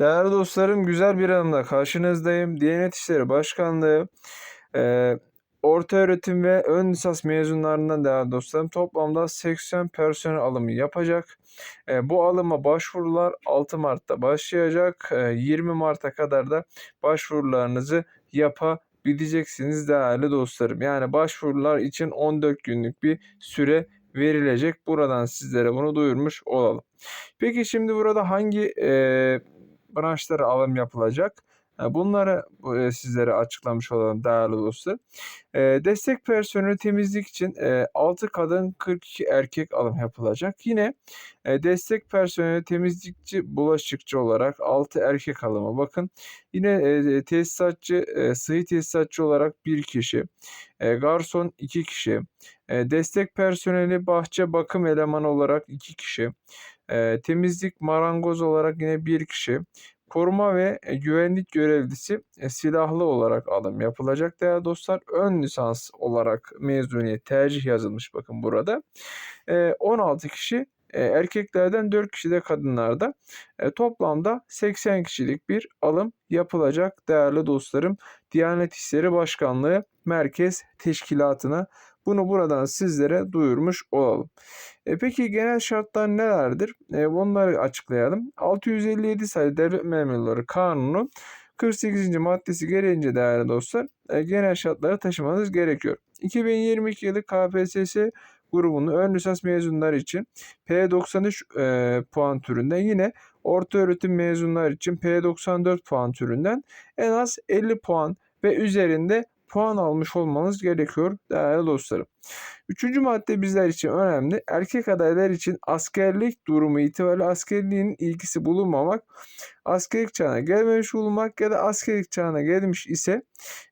Değerli dostlarım, güzel bir anımla karşınızdayım. Diyanet İşleri Başkanlığı e, orta öğretim ve ön lisans mezunlarından değerli dostlarım toplamda 80 personel alımı yapacak. E, bu alıma başvurular 6 Mart'ta başlayacak. E, 20 Mart'a kadar da başvurularınızı yapabileceksiniz değerli dostlarım. Yani başvurular için 14 günlük bir süre verilecek. Buradan sizlere bunu duyurmuş olalım. Peki şimdi burada hangi e, branşlara alım yapılacak? E, Bunları e, sizlere açıklamış olalım değerli dostlar. E, Destek personeli temizlik için e, 6 kadın 42 erkek alım yapılacak. Yine e, destek personeli temizlikçi bulaşıkçı olarak 6 erkek alımı. Bakın yine e, tesisatçı e, sıhhi tesisatçı olarak 1 kişi. E, Garson 2 kişi. E, Destek personeli bahçe bakım elemanı olarak 2 kişi. E, Temizlik marangoz olarak yine 1 kişi. Koruma ve e, güvenlik görevlisi e, silahlı olarak alım yapılacak değerli dostlar. Ön lisans olarak mezuniyet tercih yazılmış bakın burada. E, 16 kişi e, erkeklerden 4 kişi de kadınlarda. Toplamda 80 kişilik bir alım yapılacak değerli dostlarım. Diyanet İşleri Başkanlığı Merkez Teşkilatı'na bunu buradan sizlere duyurmuş olalım. E peki genel şartlar nelerdir? E, bunları açıklayalım. 657 sayılı Devlet Memurları Kanunu 48. maddesi gereğince değerli dostlar e, genel şartları taşımanız gerekiyor. 2022 yılı KPSS grubunun ön lisans mezunları için P93 e, puan türünden yine orta öğretim mezunları için P94 puan türünden en az 50 puan ve üzerinde puan almış olmanız gerekiyor değerli dostlarım. Üçüncü madde bizler için önemli. Erkek adaylar için askerlik durumu itibariyle askerliğin ilgisi bulunmamak, askerlik çağına gelmemiş bulunmak ya da askerlik çağına gelmiş ise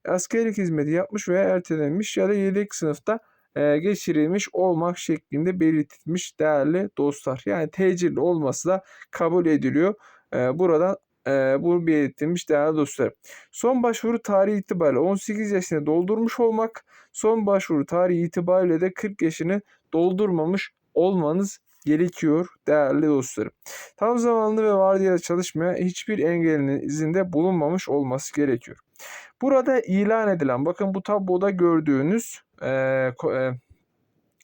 askerlik hizmeti yapmış veya ertelenmiş ya da yedek sınıfta e, geçirilmiş olmak şeklinde belirtilmiş değerli dostlar. Yani tecilli olması da kabul ediliyor. E, buradan e, bu belirtilmiş değerli dostlar. Son başvuru tarihi itibariyle 18 yaşını doldurmuş olmak, son başvuru tarihi itibariyle de 40 yaşını doldurmamış olmanız gerekiyor değerli dostlarım. Tam zamanlı ve vardiyada çalışmaya hiçbir engelinin izinde bulunmamış olması gerekiyor. Burada ilan edilen bakın bu tabloda gördüğünüz e, e,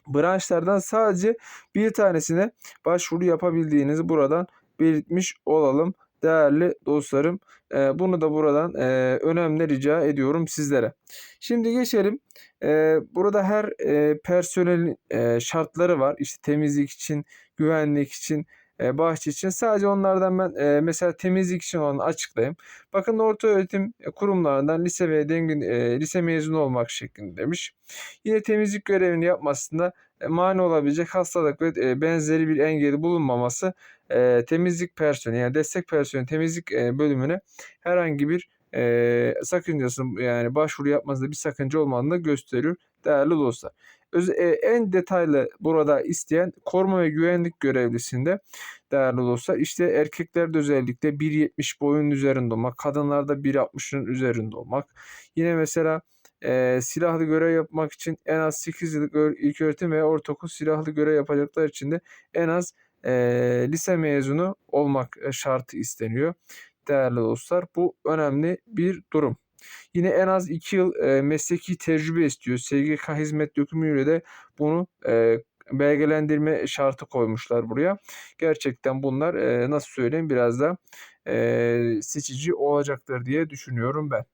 branşlardan sadece bir tanesine başvuru yapabildiğinizi buradan belirtmiş olalım değerli dostlarım. E, bunu da buradan e, önemli rica ediyorum sizlere. Şimdi geçelim. E, burada her e, personelin e, şartları var. İşte temizlik için, güvenlik için, e, bahçe için. Sadece onlardan ben e, mesela temizlik için olanı açıklayayım. Bakın orta öğretim kurumlarından lise ve dengin, e, lise mezunu olmak şeklinde demiş. Yine temizlik görevini yapmasında e, mani olabilecek hastalık ve e, benzeri bir engeli bulunmaması e, temizlik personeli yani destek personeli temizlik e, bölümüne herhangi bir e, sakıncası yani başvuru yapmasında bir sakınca olmadığını gösteriyor değerli dostlar. E, en detaylı burada isteyen koruma ve güvenlik görevlisinde değerli dostlar işte erkeklerde özellikle 1.70 boyun üzerinde olmak, kadınlarda 1.60'ın üzerinde olmak. Yine mesela e, silahlı görev yapmak için en az 8 yıllık ö- ilköğretim veya ortaokul silahlı görev yapacaklar için de en az e, lise mezunu olmak e, şartı isteniyor. Değerli dostlar bu önemli bir durum. Yine en az 2 yıl e, mesleki tecrübe istiyor. SGK hizmet dökümüyle de bunu e, belgelendirme şartı koymuşlar buraya. Gerçekten bunlar e, nasıl söyleyeyim biraz da e, seçici olacaktır diye düşünüyorum ben.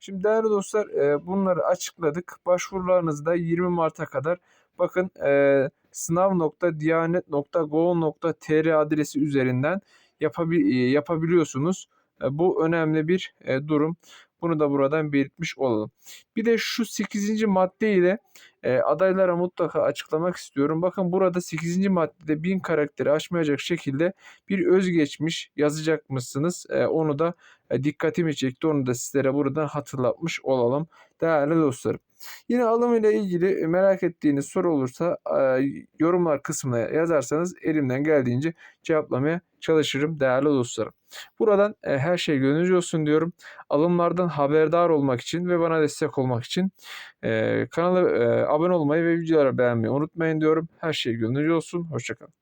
Şimdi değerli dostlar e, bunları açıkladık. Başvurularınızı da 20 Mart'a kadar bakın e, sınav.diyanet.gov.tr adresi üzerinden yapabil, e, yapabiliyorsunuz. E, bu önemli bir e, durum. Bunu da buradan belirtmiş olalım. Bir de şu 8. madde ile e, adaylara mutlaka açıklamak istiyorum. Bakın burada 8. maddede 1000 karakteri aşmayacak şekilde bir özgeçmiş yazacakmışsınız. E, onu da e, dikkatimi çekti. Onu da sizlere buradan hatırlatmış olalım değerli dostlarım. Yine alım ile ilgili merak ettiğiniz soru olursa e, yorumlar kısmına yazarsanız elimden geldiğince cevaplamaya çalışırım değerli dostlarım. Buradan e, her şey gönlünüzce olsun diyorum. Alımlardan haberdar olmak için ve bana destek olmak için e, kanala e, abone olmayı ve videoları beğenmeyi unutmayın diyorum. Her şey gönlünüzce olsun. Hoşçakalın.